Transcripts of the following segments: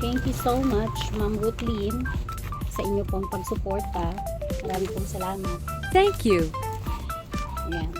Thank you so much, Ma'am Ruth Lim, sa inyo pong pagsuporta. Maraming pong salamat. Thank you. Yan.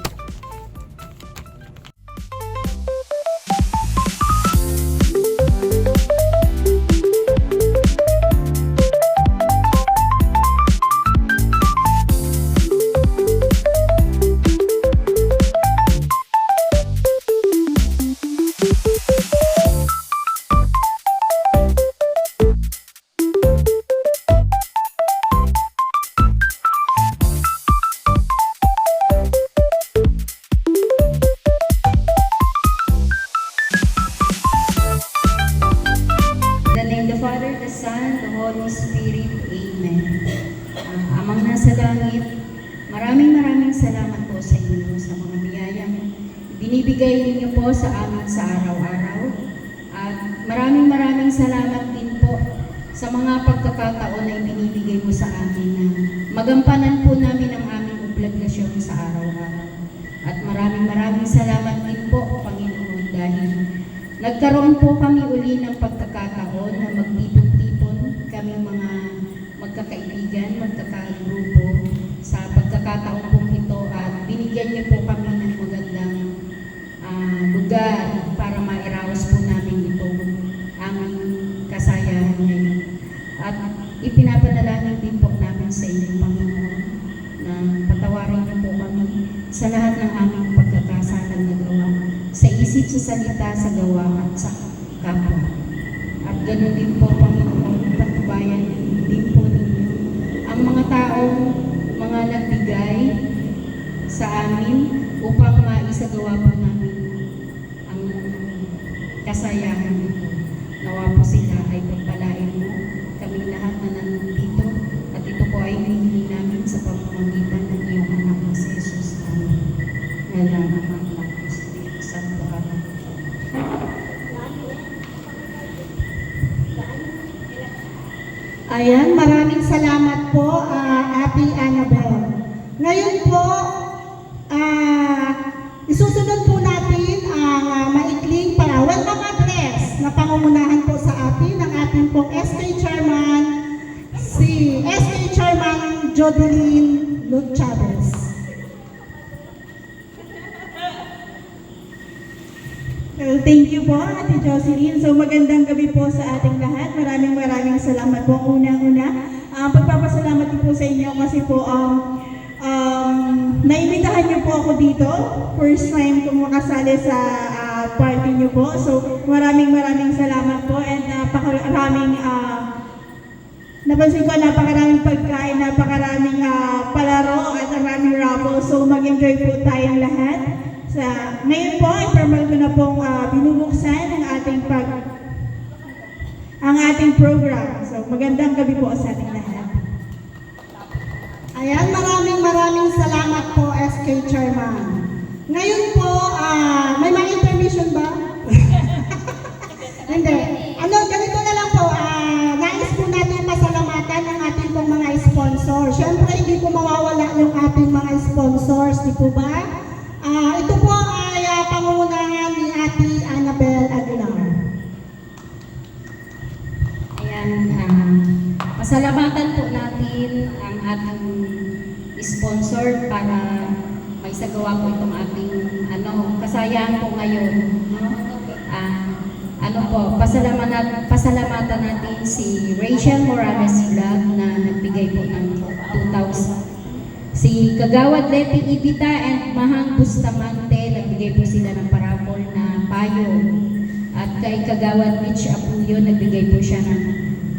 Nagkaroon po kami uli ng pagkakataon na magtipon-tipon kami mga magkakaibigan, magkakagrupo sa pagkakataon pong ito at binigyan niyo po kami ng magandang ah, lugar para mairaos po namin itong aming kasayahan ngayon. At ipinapanalangin din po namin sa inyo, Panginoon, na patawarin niyo po kami sa lahat ng aming pagkakasalang nagawa sa isip, sa salita, sa gawa sa kapwa. At ganoon din po, Panginoon, patubayan din po ninyo ang mga taong mga nagbigay sa amin upang maisagawa po namin ang kasayahan nito. Nawa po sila ay pagpalain mo Ayan, maraming salamat po, ah, Ate Annabel. Ngayon Thank you po, Ate Jocelyn. So, magandang gabi po sa ating lahat. Maraming maraming salamat po. Unang-una, uh, pagpapasalamat po sa inyo kasi po, um, um, naimitahan niyo po ako dito. First time ko makasali sa ah, party niyo po. So, maraming maraming salamat po and napakaraming uh, Napansin ko napakaraming pagkain, napakaraming ah, palaro at maraming raffle. So mag-enjoy po tayong lahat. Sa, ngayon po, informal ko na pong ah, binubuksan ang ating pag ang ating program. So magandang gabi po sa ating lahat. Ayan, maraming maraming salamat po SK Chairman. Ngayon po, ah, may mga information ba? May sagawa po itong ating ano, kasayahan po ngayon. No? Ah, ano po, pasalamatan, pasalamatan natin si Rachel Morales Vlog na nagbigay po ng 2,000. Si Kagawad Lepi Ibita and Mahang Bustamante, nagbigay po sila ng parapol na payo. At kay Kagawad Mitch Apuyo, nagbigay po siya ng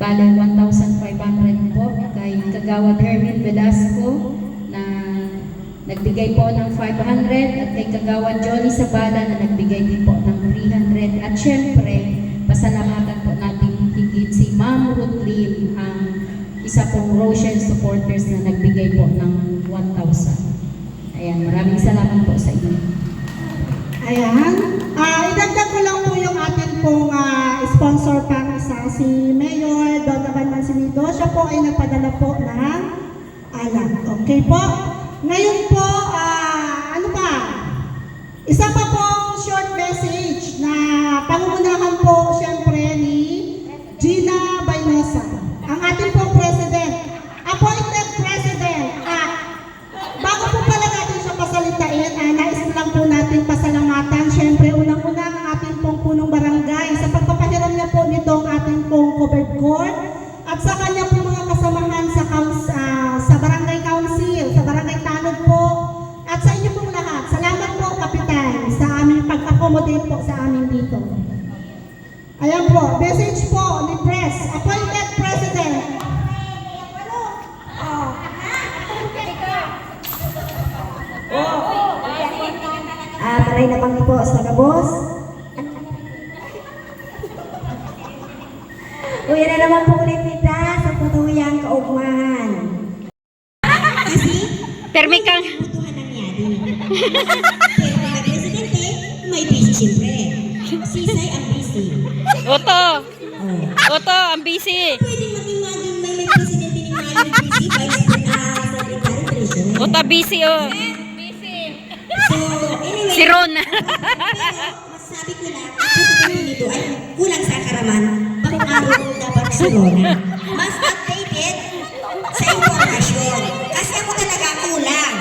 bale 1,500 po. Kay Kagawad Hermin Velasco, nagbigay po ng 500. At kay Kagawad Johnny Sabala, na nagbigay din po ng 300. At syempre, pasalamatan po natin higit si Ma'am Ruth Lim, ang isa pong support supporters na nagbigay po ng 1,000. Ayan, maraming salamat po sa inyo. Ayan. Ah, idagdag ko lang po yung atin pong ah, sponsor pang isa, si Mayor Donovan Mansinido. Siya po ay nagpadala po ng alak. Okay po? Ngayon po, ah, ano pa? Isa pa pong short message na pangungunahan po siyempre po sa amin dito. Ayan po, message po ni Press, appointed president. Ah, maray na bang po sa gabos? Uya na naman po ulit kita sa putuyang kaugmahan. Kasi, Permi kang putuhan ng yadi. Sisay ang busy. Oto. Oh. Oto, ang busy. Pwede mag-imagine may may presidente ni Mayo busy, vice secretary, treasurer. Oto, busy oh. So, anyway, Si Ron. Pero, masasabi ko lang, ang nito ay kulang sa karaman. Bakit araw dapat si Rona? Mas updated sa impormasyon. Kasi ako talaga kulang.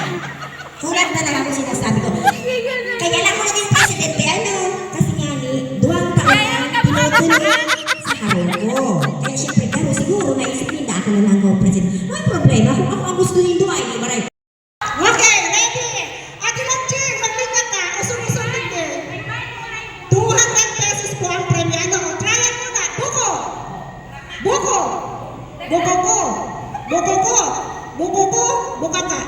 Kulang talaga ako sinasabi ko. Kaya lang ako naging harong ko. Kaya syempre, pero siguro naisip nila ako na lang ako president. May problema kung ako ang gusto nindo ay maray. Okay, ready? Ate Lanching, maglingat ka. Usong-usong din. 200 pesos po ang premiano. Tryan mo na. Buko! Buko! Buko ko! Buko ko! Buko ko! Buka ka.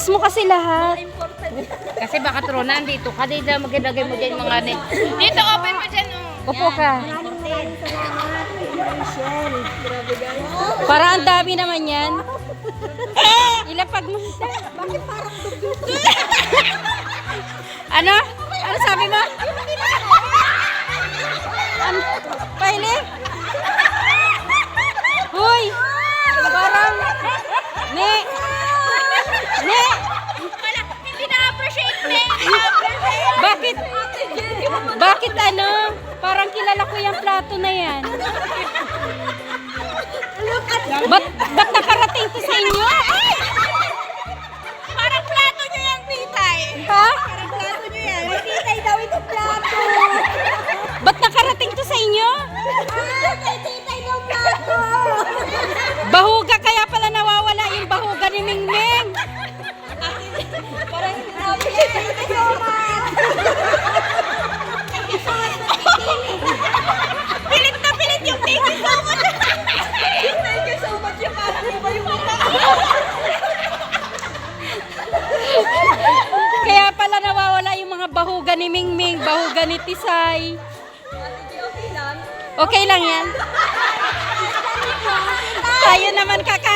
Ilabas mo kasi lahat. Kasi baka tronan dito ka dito magilagay mo dyan mga ni. Dito open mo dyan oh. Upo ka. Maraming salamat. Rachel. Grabe guys. Para ang dami naman yan. Ilapag mo. Bakit parang dugyot? Ano? Ano sabi mo? Ano? Pahili? Hoy! Parang... Ne! Bakit ano? Parang kilala ko yung plato na yan. Ba't, ba't nakarating to sa inyo? Parang plato niyo yung titay. Ha? Parang plato niyo yan. Titay daw itong plato. Ni Tisay. Okay lang yan. Tayo naman kakain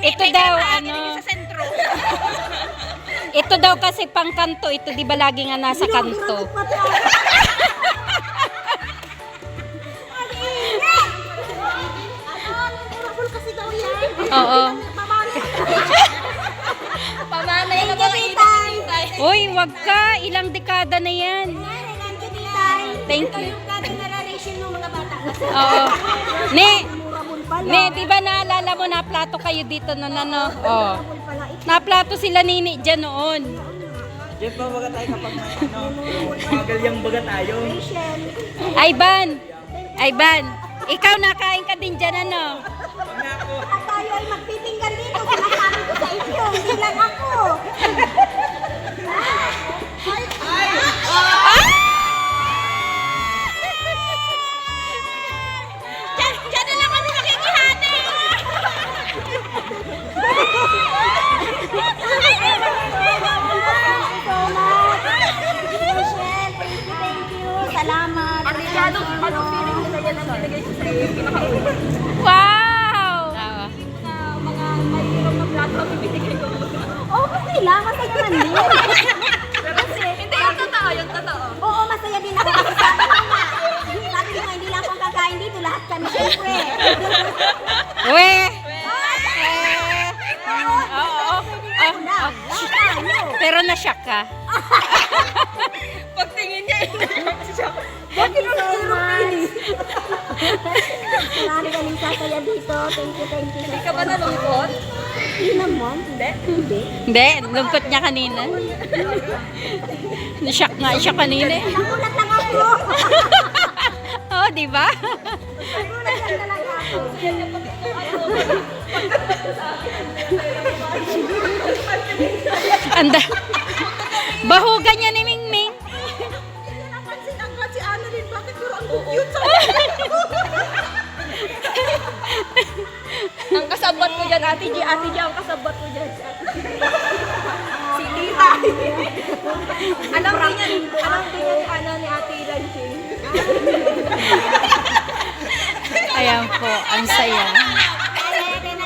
Ito daw, ano. Sa sentro. Ito daw kasi pang kanto. Ito di ba lagi nga nasa kanto? Oo. Pamanay you, titay. Uy, wag ka. Ilang dekada na yan. Thank you, Ito you. yung dating narration ng mga bata. Oo. Ne, pala. Ne, di ba naalala mo na plato kayo dito noon ano? Oh. Naplato sila nini dyan noon. Jeff, pa baga tayo kapag may ano, magalyang baga tayo. Ivan! Ivan! Ikaw nakain ka din dyan ano? At tayo ay magpipinggan dito. Sinasabi ko sa inyo. Hindi lang ako. Salamat. Feeling nila yan ang nilagay sa sa'yo? Yung pinakauna. Wow! Mga mahirap na plato ang ibibigay ko. Okay lang. Masaya man din. Hindi. Hindi, lungkot niya kanina. Na-shock nga siya kanina. eh. Nagulat lang ako. Oo, di ba? Nagulat lang talaga ako. Anda. Bahugan niya ni Mingming. Napansin ang si Annalyn. Bakit pero ang cute sa Ang kasabat mo dyan, Ate G. Ate G, ang kasabat mo dyan. Alam din yan, alam din yan, ano, ni Ate Lanching. Ayan po, ang saya. Kaya din